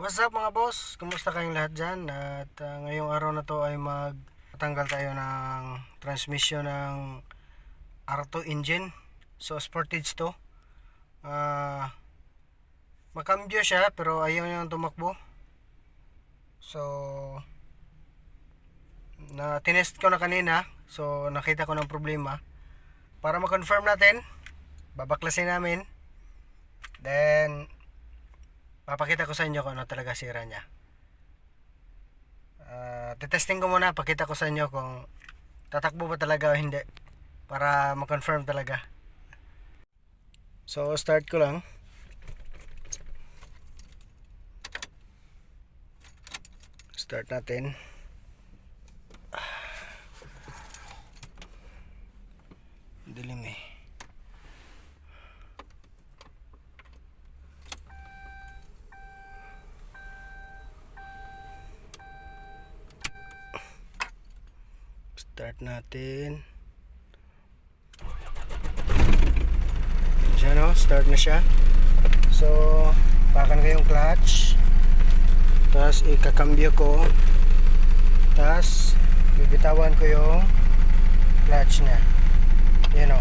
What's up mga boss? Kumusta kayong lahat dyan? At ah, ngayong araw na to ay magtanggal tayo ng transmission ng R2 engine. So Sportage to. Ah makambyo siya pero ayaw niyang tumakbo. So na tinest ko na kanina. So nakita ko ng problema. Para ma-confirm natin, babaklasin namin. Then papakita ko sa inyo kung ano talaga sira niya. Ah, titesting ko muna, pakita ko sa inyo kung tatakbo ba talaga o hindi para ma-confirm talaga. So, start ko lang. Start natin. Dilim eh. Start natin. Yan siya no, start na siya. So, pakan ko yung clutch. Tapos ikakambyo ko. Tapos bibitawan ko yung clutch niya. Yan o.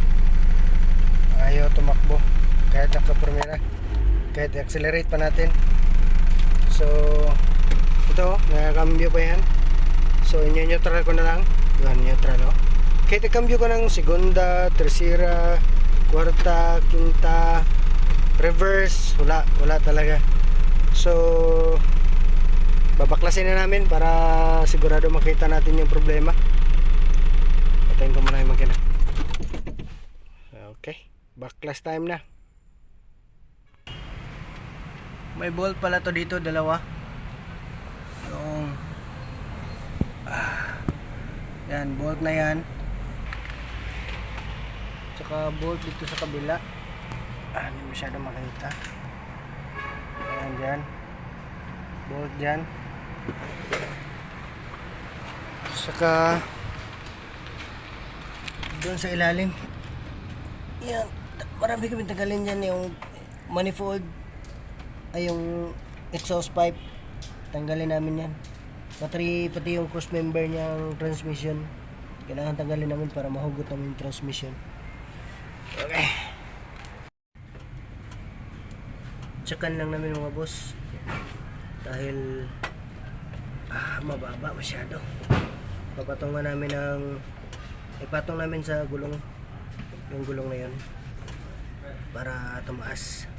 Ayaw tumakbo. Kahit naka-primera. Kahit accelerate pa natin. So, ito, nakakambyo pa yan. So, inyo-neutral ko na lang. Yan, neutral, oh. Kahit ikambyo ko ng segunda, tercera, kwarta, quinta, reverse, wala, wala talaga. So, babaklasin na namin para sigurado makita natin yung problema. Patayin ko muna yung makina. Okay, backclass time na. May bolt pala to dito, dalawa. Yung yan, bolt na yan. Tsaka bolt dito sa kabila. Ah, hindi masyado makita. Ayan dyan. Bolt dyan. Saka doon sa ilalim. Yan. Marami kami tagalin dyan yung manifold ay yung exhaust pipe. Tanggalin namin yan. Pati, pati yung cross member niyang transmission. Kailangan tanggalin namin para mahugot namin yung transmission. Okay. Tsakan lang namin mga boss. Dahil ah, mababa masyado. Papatungan namin ng ipatong namin sa gulong yung gulong na yun para tumaas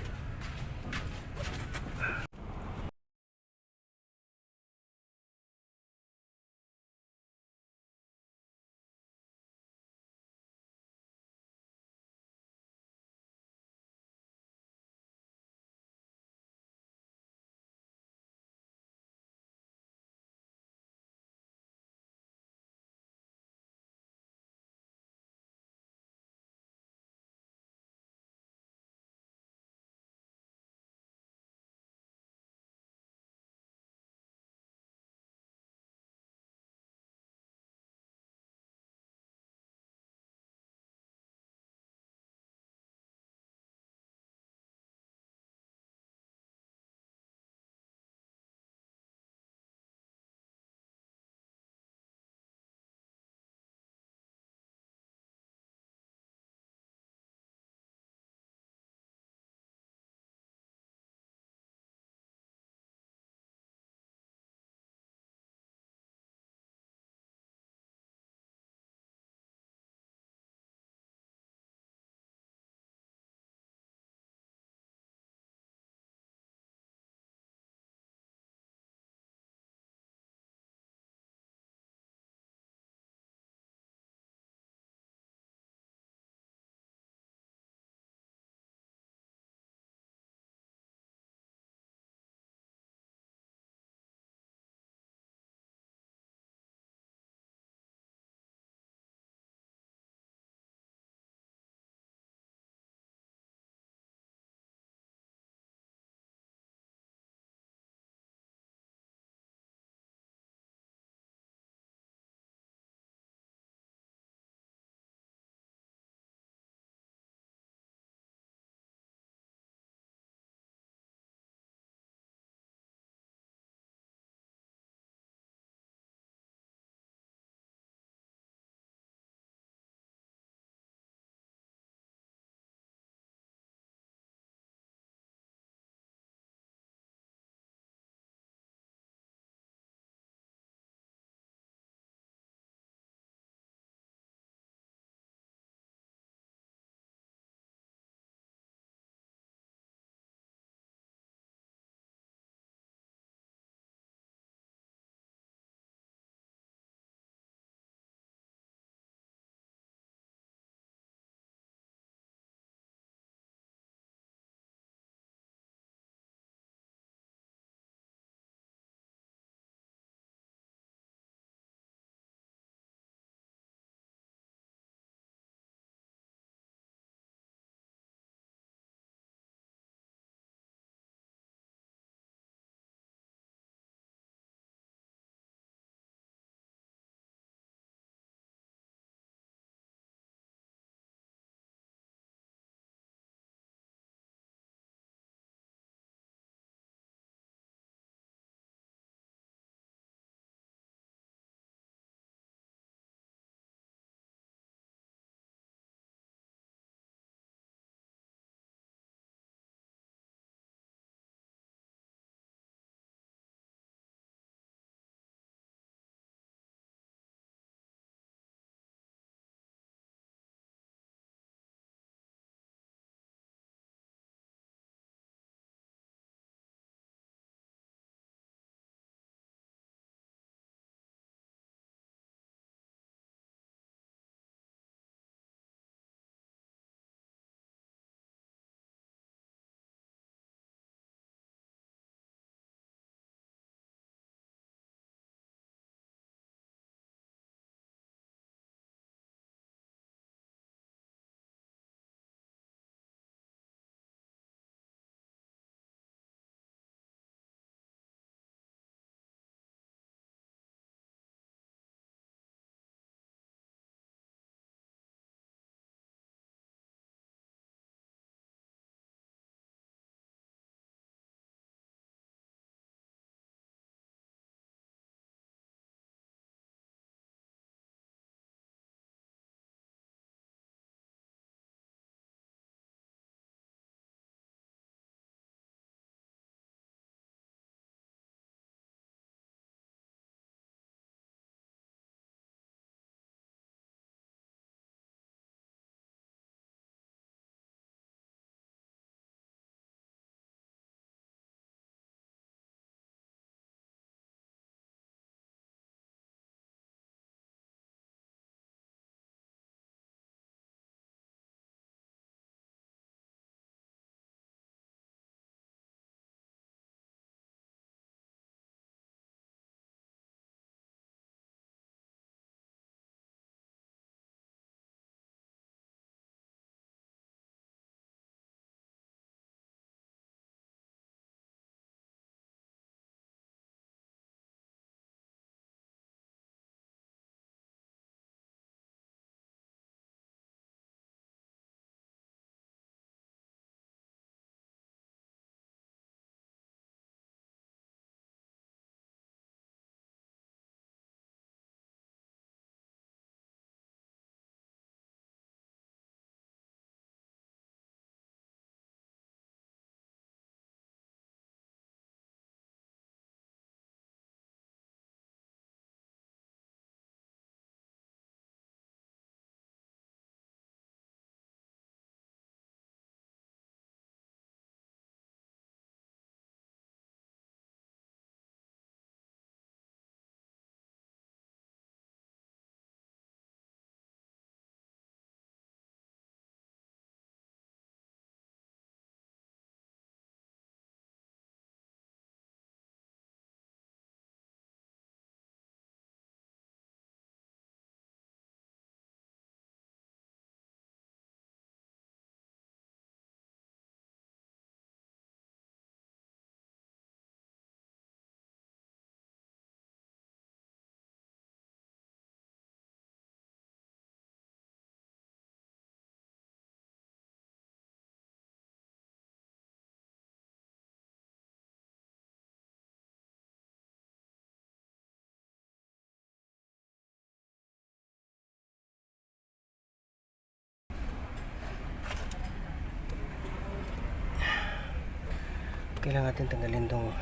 kailangan natin tanggalin tong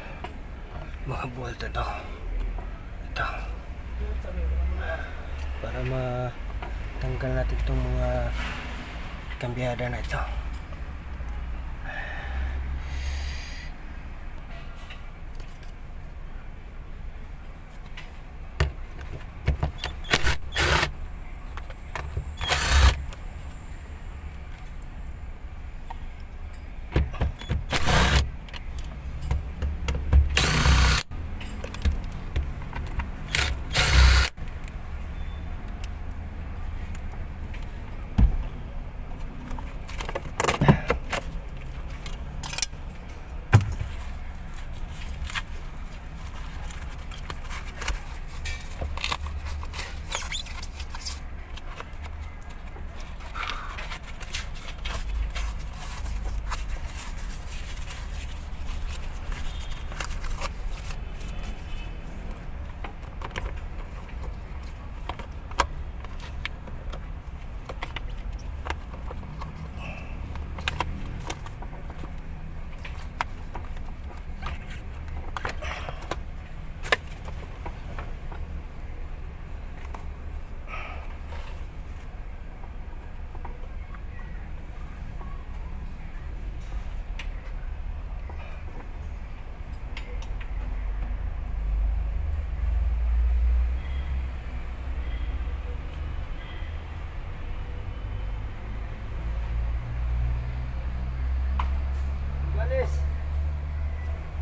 mga bolt ito ito. Para matanggal natin tong mga kambyada na ito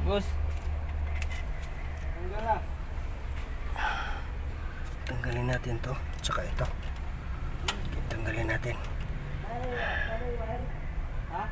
Boss. Tanggal na. tanggalin natin to. Tsaka ito. Tanggalin natin. Ha?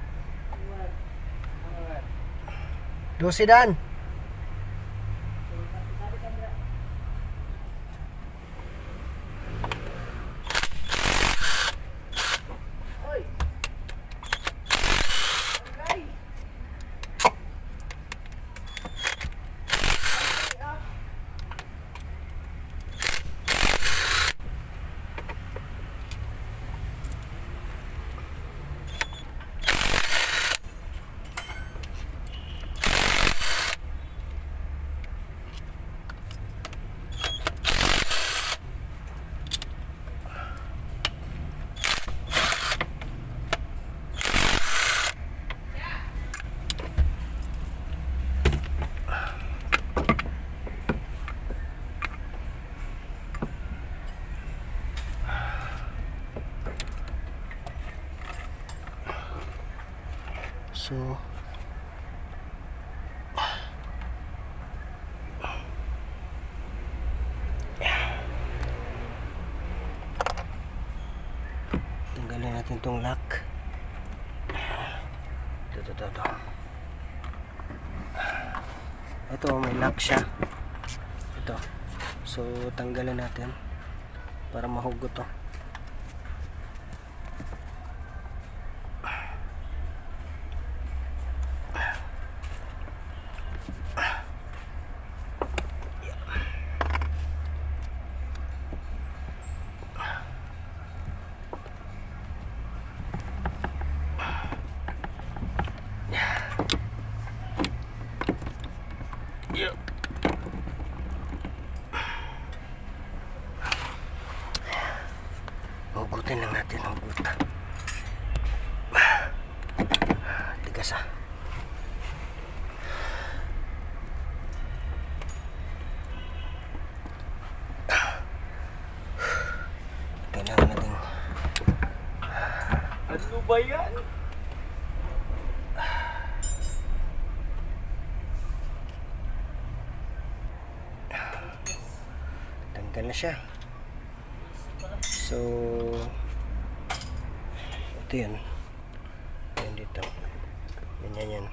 So tanggalin natin tong lock. Ito ito ito ito. Ito may lock siya. Ito. So tanggalin natin para mahugot to Yep. Hugutin lang natin ang buta. Tigas ah. Kailangan natin Ano ba yan? tanggal na siya. So, ito yun. Yan dito. Ganyan yan.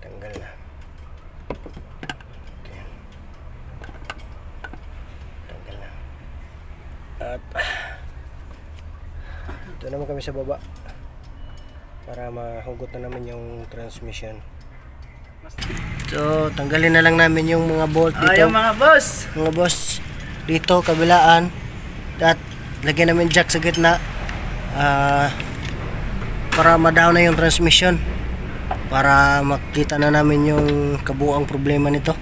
Tanggal na. Ito yan. Tanggal na. At, ito naman kami sa baba. Para mahugot na naman yung transmission. So, tanggalin na lang namin yung mga bolt dito. Ayaw mga boss. mga boss dito kabilaan at lagyan namin jack sa gitna ah para ma-down na yung transmission para makita na namin yung kabuang problema nito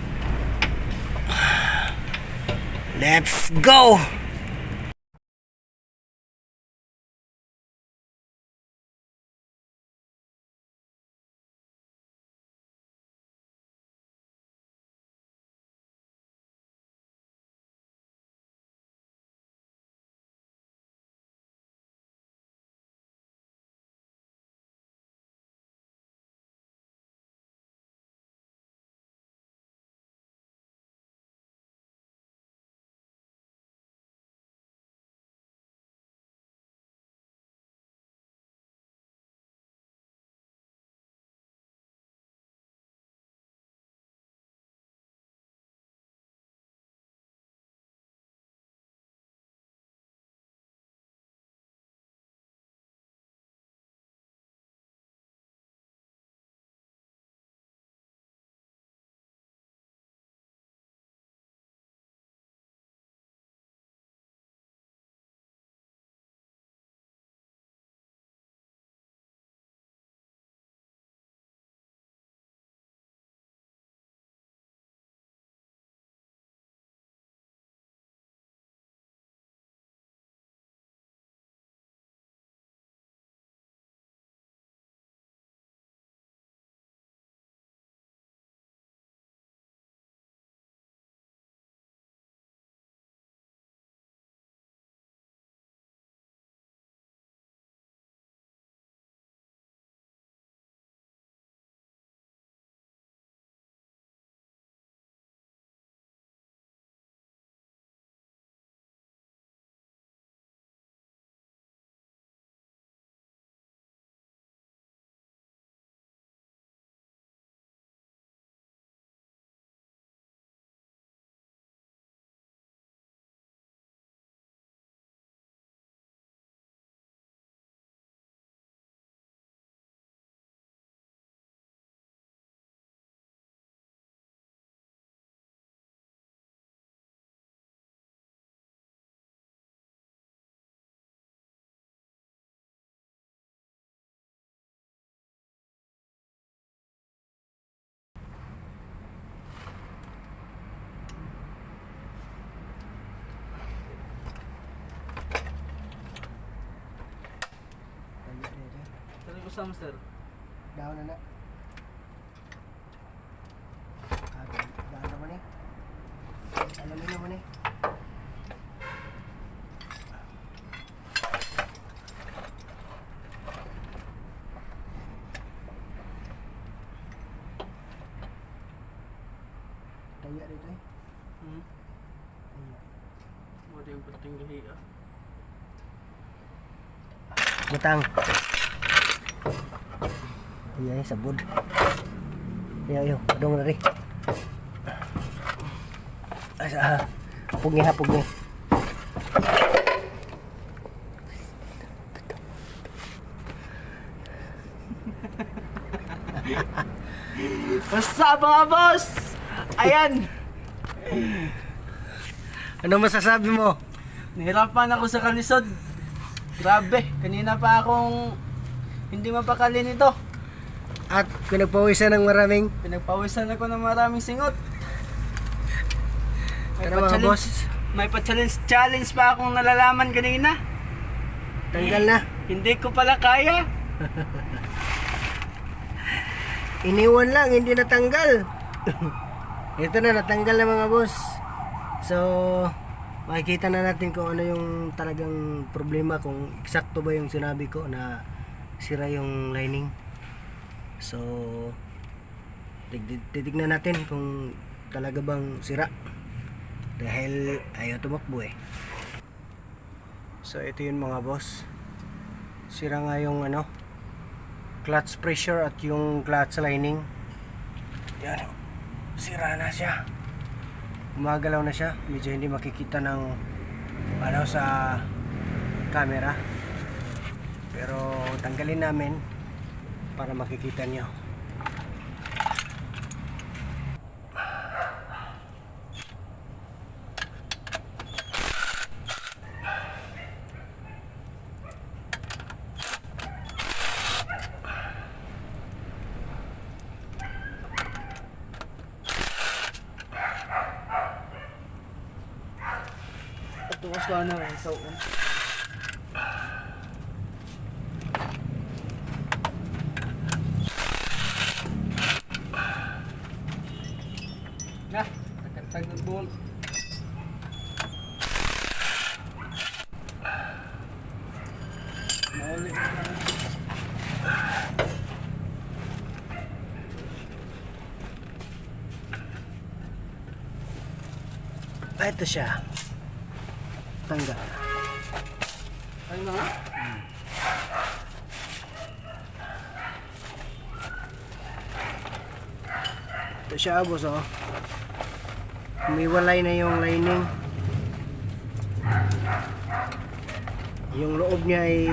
let's go Sabi ko sa sir. down na na Ah, down naman eh alam mo naman eh Taya dito eh. Hmm. Taya. Mo yung pating gahiya. Butang. Iya, sabod. Iya, iyo, padong na rin. Asa, ha, pugi. Basta mga boss! Ayan! Ano masasabi mo? Nahirapan ako sa kalisod. Grabe, kanina pa akong hindi mapakali nito. At pinagpawisan ng maraming Pinagpawisan ako ng maraming singot. May Ano mga boss? May pa-challenge challenge pa akong nalalaman kanina. tanggal na. Hindi ko pala kaya. Iniwan lang, hindi natanggal. Ito na, natanggal na mga boss. So, makikita na natin kung ano yung talagang problema, kung eksakto ba yung sinabi ko na sira yung lining. So, tig- titignan natin kung talaga bang sira. Dahil ayaw tumakbo eh. So, ito yun mga boss. Sira nga yung ano, clutch pressure at yung clutch lining. Yan. Sira na siya. Gumagalaw na siya. Medyo hindi makikita ng ano sa camera. Pero tanggalin namin para makikita nyo Tuwas ka na rin sa ulo. Ito siya. Tanggal. Ay mga. Ito siya, boss, oh. Umiwalay na yung lining. Yung loob niya ay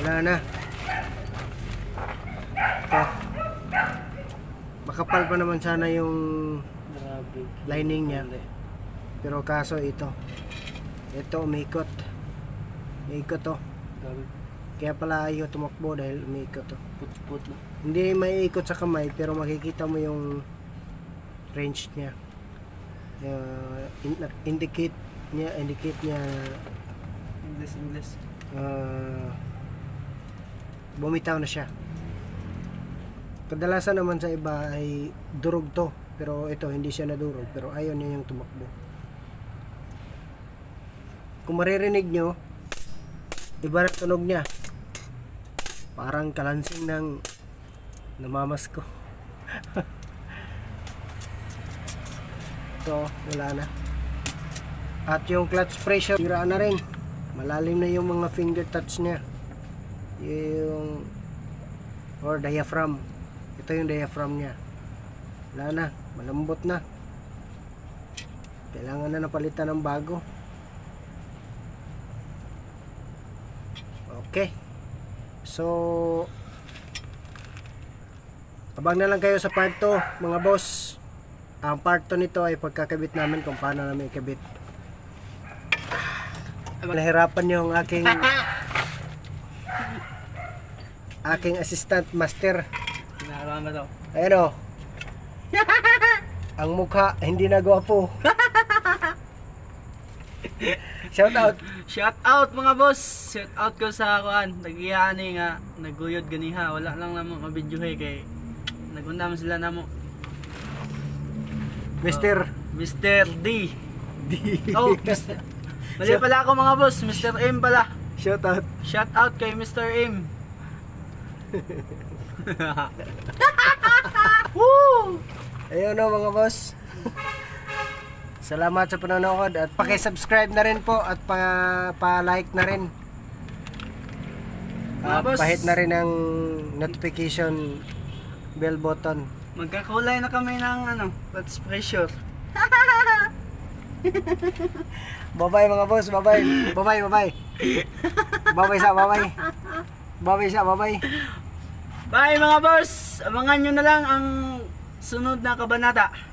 wala na. Ito. Makapal pa naman sana yung lining niya. Pero kaso ito. Ito umikot. Umikot to. Grabe. Kaya pala ayaw tumakbo dahil umikot to. Put-put na. Hindi may ikot sa kamay pero makikita mo yung range niya. Uh, in- indicate niya, indicate niya English, English. uh, bumitaw na siya. Kadalasan naman sa iba ay durog to. Pero ito hindi siya nadurog pero ayaw niya yung tumakbo. Kung maririnig nyo, iba na tunog niya. Parang kalansing ng namamas ko. Ito, wala na. At yung clutch pressure, sira na rin. Malalim na yung mga finger touch niya. Yung or diaphragm. Ito yung diaphragm niya. Wala na, malambot na. Kailangan na napalitan ng bago. Okay. So, abang na lang kayo sa part 2, mga boss. Ang part 2 nito ay pagkakabit namin kung paano namin ikabit. Nahirapan yung aking aking assistant master. Ba to? Ayan o. Ang mukha hindi na gwapo. Shout out. Shout out mga boss! Shout out ko sa kuan. Nagiyani nga naguyod ganiha. Wala lang namang ka-video kay nagunda man sila namo. Mr. Mr. D. D. Oh, Mr. Mali pala ako mga boss. Mr. M pala. Shout out. Shout out kay Mr. M. Woo! Ayun o mga boss. Salamat sa panonood at paki-subscribe na rin po at pa pa-like na rin. At boss. pahit na rin ang notification bell button. Magkakulay na kami ng ano, what's pressure. Bye-bye mga boss, bye-bye. Bye-bye, bye-bye. Bye-bye sa bye-bye. Bye-bye sa bye-bye. Bye mga boss! Abangan nyo na lang ang sunod na kabanata.